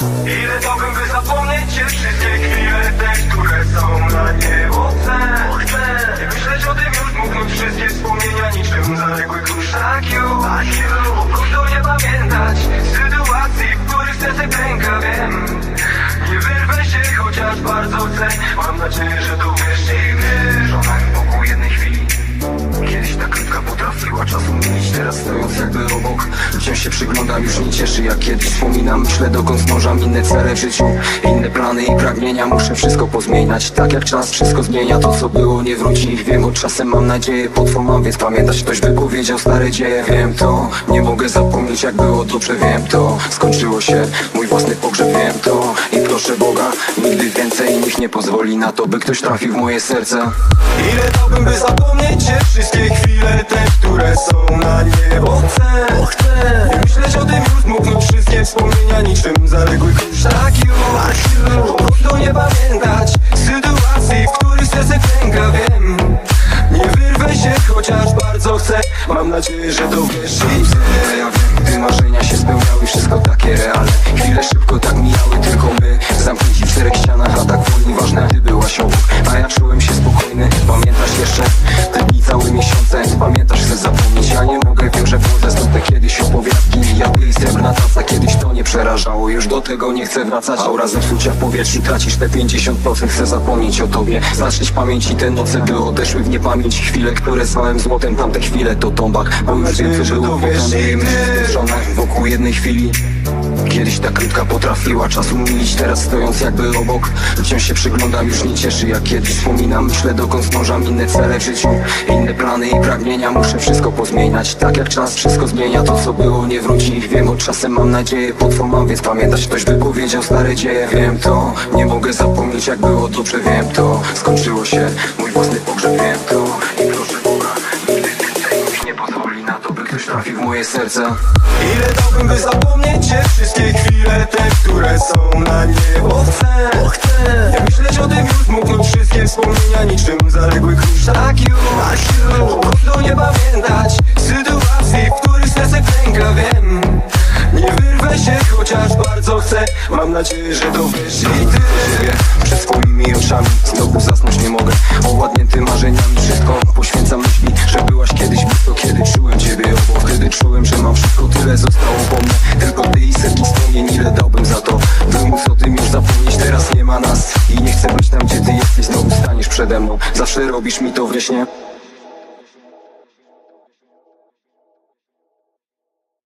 Ile dałbym by zapomnieć cię wszystkie chwile te, które są na niebo chcę, myśleć o tym już, mówiąc wszystkie wspomnienia niczym zaległy kurz Tak Po prostu nie pamiętać sytuacji, w których serce pęka, wiem. Nie wyrwę się, chociaż bardzo chcę. Mam nadzieję, że to się przyglądam, już nie cieszy jak kiedyś Wspominam, myślę dokąd zdążam Inne cele w życiu, inne plany i pragnienia. Muszę wszystko pozmieniać, tak jak czas wszystko zmienia. To co było nie wróci, wiem od czasem mam nadzieję Potwór mam, więc pamiętać Ktoś wypowiedział stare dzieje, wiem to Nie mogę zapomnieć jak było dobrze, wiem to. Skończyło się, mój własny pogrzeb, wiem to. I proszę Boga, nigdy więcej Niech nie pozwoli na to, by ktoś trafił w moje serce Ile dałbym, by zapomnieć cię Wszystkie chwile te, które są na niebo? Chcę, chcę. Nie myśleć o tym już, mówiąc wszystkie wspomnienia Niczym. Zaległy kurz Tak Po prostu nie pamiętać. Sytuacji, w których serce klęka, wiem. Nie wyrwę się, chociaż bardzo chcę. Mam nadzieję, że to wiesz i ty przerażało. Już do tego nie chcę wracać. Aura zepsucia w powietrzu, tracisz te 50% Chcę zapomnieć o tobie, zatrzeć pamięci te noce By odeszły w niepamięć. Chwile, które zwałem złotem. Tamte chwile to tombak, bo już wiem, co było potem wokół jednej chwili Kiedyś ta krótka potrafiła czas umilić Teraz stojąc jakby obok. Wciąż się przyglądam, już nie cieszy jak kiedyś Wspominam, myślę dokąd zdążam Inne cele w życiu, inne plany i pragnienia Muszę wszystko pozmieniać, tak jak czas wszystko zmienia To co było nie wróci, wiem od czasem mam nadzieję Potwór mam, więc pamiętać ktoś wypowiedział stare dzieje. Wiem to, nie mogę zapomnieć jak było dobrze Wiem to, skończyło się mój własny pogrzeb Wiem to. I proszę Boga Nigdy nie pozwoli na to, by ktoś trafił w moje serce Ile dałbym, by zapomnieć cię Wszystkie chwile te, które są na niebo. Chcę, chcę. Nie myśleć o tym już, mówiąc wszystkie wspomnienia Niczym zaległy kurz Tak tak you Po prostu nie pamiętać Sytuacji, w których serce klęka, wiem. Nie wyrwę się, chociaż bardzo chcę. Mam nadzieję, że to wiesz i ty. Przed swoimi oczami. Znowu zasnąć nie mogę. Owładnięty marzeniami. Wszystko poświęcam myśli Że byłaś kiedyś blisko Kiedy czułem ciebie obok. Kiedy czułem, że mam wszystko Tyle zostało po mnie Zawsze robisz mi to wrześnie